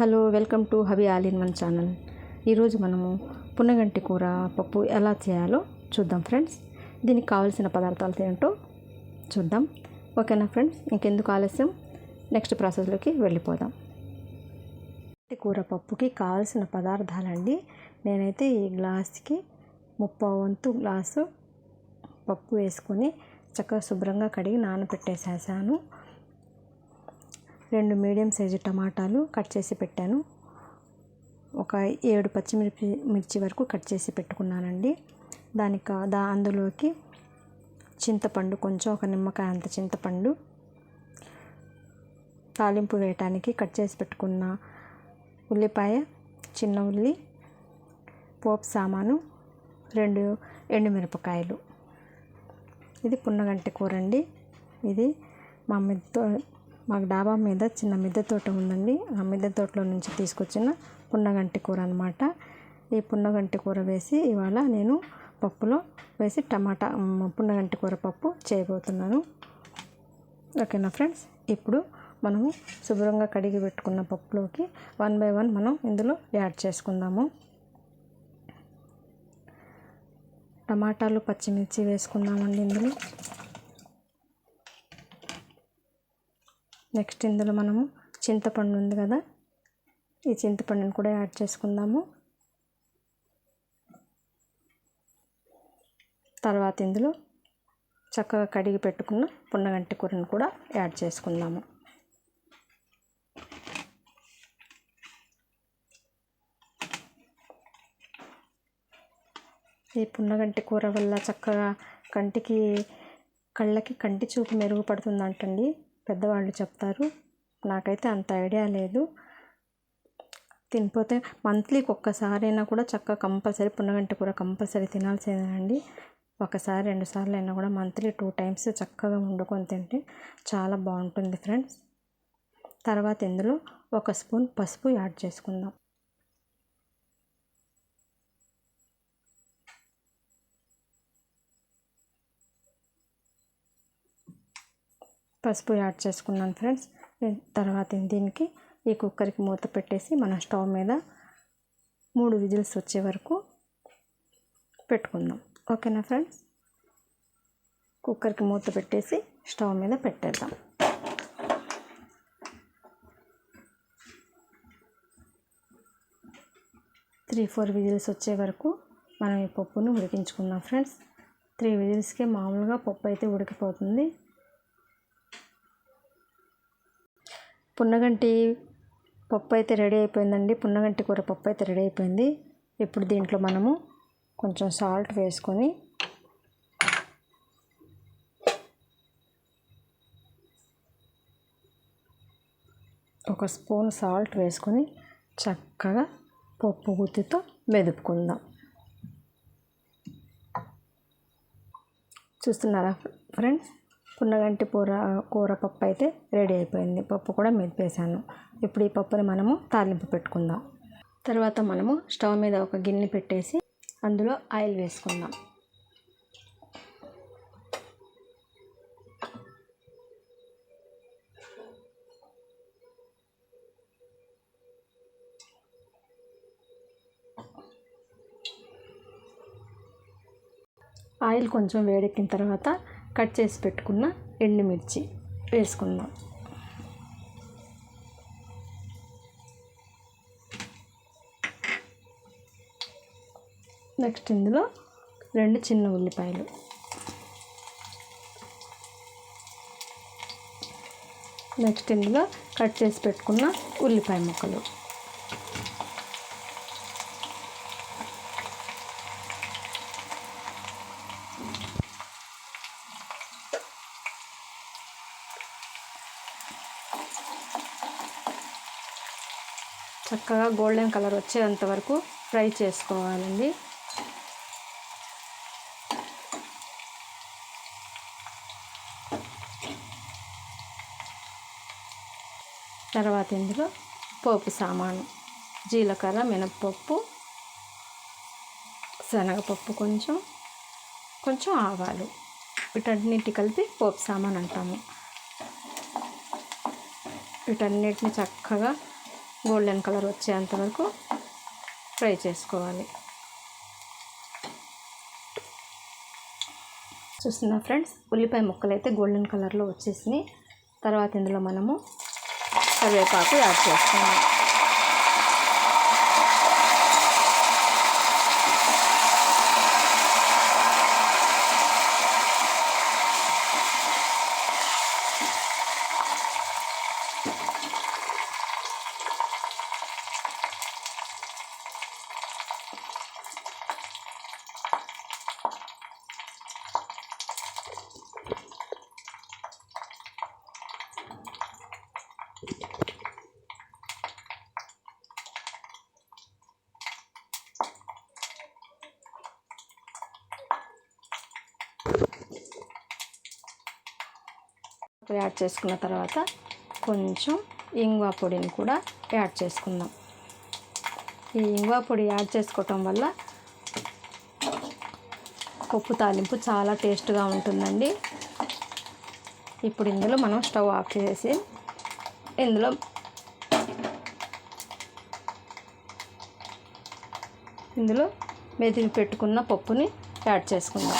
Hello welcome to Havi all in one channel. ఈరోజు మనము పున్నగంటి కూర పప్పు ఎలా చేయాలో చూద్దాం ఫ్రెండ్స్. దీనికి కావాల్సిన పదార్థాలు ఏంటో చూద్దాం. ఓకేనా ఫ్రెండ్స్? ఇంకెందుకు ఆలస్యం? నెక్స్ట్ ప్రాసెస్లోకి వెళ్ళిపోదాం. కూర పప్పుకి కావాల్సిన పదార్థాలండి. నేనైతే ఈ గ్లాస్కి ముప్పై వంతు గ్లాసు పప్పు వేసుకొని చక్కగా శుభ్రంగా కడిగి నానబెట్టేసేసాను రెండు మీడియం సైజు టమాటాలు కట్ చేసి పెట్టాను. ఒక ఏడు పచ్చిమిర్చి మిర్చి వరకు కట్ చేసి పెట్టుకున్నానండి. దానికి దా అందులోకి చింతపండు కొంచెం ఒక నిమ్మకాయ అంత చింతపండు తాలింపు వేయటానికి కట్ చేసి పెట్టుకున్న ఉల్లిపాయ చిన్న ఉల్లి పోపు సామాను రెండు ఎండుమిరపకాయలు. ఇది పున్నగంటి కూర అండి ఇది మా మిద్ద మాకు డాబా మీద చిన్న మిద్దె తోట ఉందండి. ఆ మిద్దె తోటలో నుంచి తీసుకొచ్చిన పున్నగంటి కూర అనమాట ఈ పున్నగంటి కూర వేసి ఇవాళ నేను పప్పులో వేసి టమాటా పున్నగంటి కూర పప్పు చేయబోతున్నాను. ఓకేనా ఫ్రెండ్స్? ఇప్పుడు మనము శుభ్రంగా కడిగి పెట్టుకున్న పప్పులోకి వన్ బై వన్ మనం ఇందులో యాడ్ చేసుకుందాము. టమాటాలు పచ్చిమిర్చి వేసుకుందామండి ఇందులో. నెక్స్ట్ ఇందులో మనము చింతపండు ఉంది కదా ఈ చింతపండుని కూడా యాడ్ చేసుకుందాము. తర్వాత ఇందులో చక్కగా కడిగి పెట్టుకున్న పున్నగంటి కూరను కూడా యాడ్ చేసుకుందాము. ఈ పున్నగంటి కూర వల్ల చక్కగా కంటికి కళ్ళకి కంటి చూపు మెరుగుపడుతుందంటండి. పెద్దవాళ్ళు చెప్తారు. నాకైతే అంత ఐడియా లేదు. తినిపోతే మంత్లీకి ఒక్కసారైనా కూడా చక్కగా కంపల్సరీ పున్నగంటి కూర కంపల్సరీ తినాల్సిందేనండి. ఒకసారి రెండు సార్లు అయినా కూడా మంత్లీ టూ టైమ్స్ చక్కగా వండుకొని తింటే చాలా బాగుంటుంది ఫ్రెండ్స్. తర్వాత ఇందులో ఒక స్పూన్ పసుపు యాడ్ చేసుకుందాం. పసుపు యాడ్ చేసుకున్నాను ఫ్రెండ్స్. తర్వాత దీనికి ఈ కుక్కర్కి మూత పెట్టేసి మన స్టవ్ మీద మూడు విజిల్స్ వచ్చే వరకు పెట్టుకుందాం. ఓకేనా ఫ్రెండ్స్? కుక్కర్కి మూత పెట్టేసి స్టవ్ మీద పెట్టేద్దాం. త్రీ ఫోర్ విజిల్స్ వచ్చే వరకు మనం ఈ పప్పును ఉడికించుకుందాం ఫ్రెండ్స్. త్రీ విజిల్స్కే మామూలుగా పప్పు అయితే ఉడికిపోతుంది. పున్నగంటి పప్పు అయితే రెడీ అయిపోయిందండి. పున్నగంటి కూర పప్పు అయితే రెడీ అయిపోయింది. ఇప్పుడు దీంట్లో మనము కొంచెం సాల్ట్ వేసుకొని ఒక స్పూన్ సాల్ట్ వేసుకొని చక్కగా పప్పు గుత్తితో మెదుపుకుందాం. చూస్తున్నారా ఫ్రెండ్స్? పున్నగంటి కూర కూర పప్పు అయితే రెడీ అయిపోయింది. పప్పు కూడా మెదిపేశాను. ఇప్పుడు ఈ పప్పుని మనము తాలింపు పెట్టుకుందాం. తర్వాత మనము స్టవ్ మీద ఒక గిన్నె పెట్టేసి అందులో ఆయిల్ వేసుకుందాం. ఆయిల్ కొంచెం వేడెక్కిన తర్వాత కట్ చేసి పెట్టుకున్న ఎండుమిర్చి వేసుకుందాం. నెక్స్ట్ ఇందులో రెండు చిన్న ఉల్లిపాయలు. నెక్స్ట్ ఇందులో కట్ చేసి పెట్టుకున్న ఉల్లిపాయ ముక్కలు. చక్కగా గోల్డెన్ కలర్ వచ్చేంత వరకు ఫ్రై చేసుకోవాలండి. తర్వాత ఇందులో పోపు సామాను జీలకర్ర మినప్పప్పు శనగపప్పు కొంచెం కొంచెం ఆవాలు వీటన్నిటి కలిపి పోపు సామాన్ అంటాము. వీటన్నిటిని చక్కగా గోల్డెన్ కలర్ వచ్చేంత వరకు ఫ్రై చేసుకోవాలి. చూస్తున్నా ఫ్రెండ్స్ ఉల్లిపాయ ముక్కలు అయితే గోల్డెన్ కలర్లో వచ్చేసినాయి. తర్వాత ఇందులో మనము కరివేపాకు యాడ్ చేసుకుందాం యాడ్ చేసుకున్న తర్వాత కొంచెం ఇంగువ పొడిని కూడా యాడ్ చేసుకుందాం. ఈ ఇంగువ పొడి యాడ్ చేసుకోవటం వల్ల పప్పు తాలింపు చాలా టేస్ట్గా ఉంటుందండి. ఇప్పుడు ఇందులో మనం స్టవ్ ఆఫ్ చేసి ఇందులో ఇందులో మెదిగి పెట్టుకున్న పప్పుని యాడ్ చేసుకుందాం.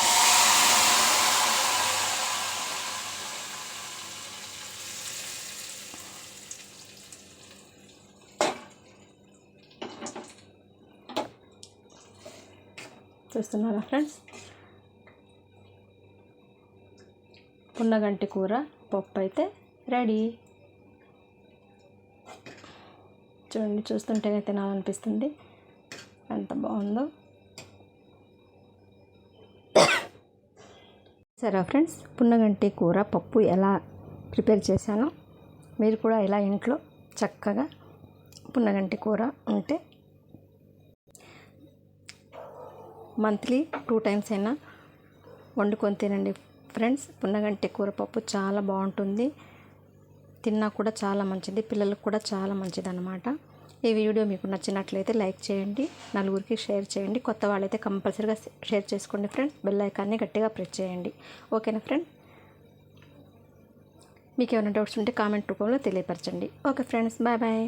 చూస్తున్నారా ఫ్రెండ్స్? పున్నగంటి కూర పప్పు అయితే రెడీ. చూడండి చూస్తుంటేనే తినాలనిపిస్తుంది. ఎంత బాగుందో. సరే ఫ్రెండ్స్ పున్నగంటి కూర పప్పు ఎలా ప్రిపేర్ చేశానో మీరు కూడా ఇలా ఇంట్లో చక్కగా పున్నగంటి కూర ఉంటే మంత్లీ టూ టైమ్స్ అయినా వండుకొని తినండి. ఫ్రెండ్స్ పున్నగంటి కూర పప్పు చాలా బాగుంటుంది. తిన్నా కూడా చాలా మంచిది. పిల్లలకు కూడా చాలా మంచిది అనమాట ఈ వీడియో మీకు నచ్చినట్లయితే లైక్ చేయండి నలుగురికి షేర్ చేయండి. కొత్త వాళ్ళైతే కంపల్సరీగా షేర్ చేసుకోండి ఫ్రెండ్స్. బెల్ ఐకాన్ని గట్టిగా ప్రెస్ చేయండి. ఓకేనా ఫ్రెండ్? మీకు ఏమైనా డౌట్స్ ఉంటే కామెంట్ రూపంలో తెలియపరచండి. Okay friends bye bye.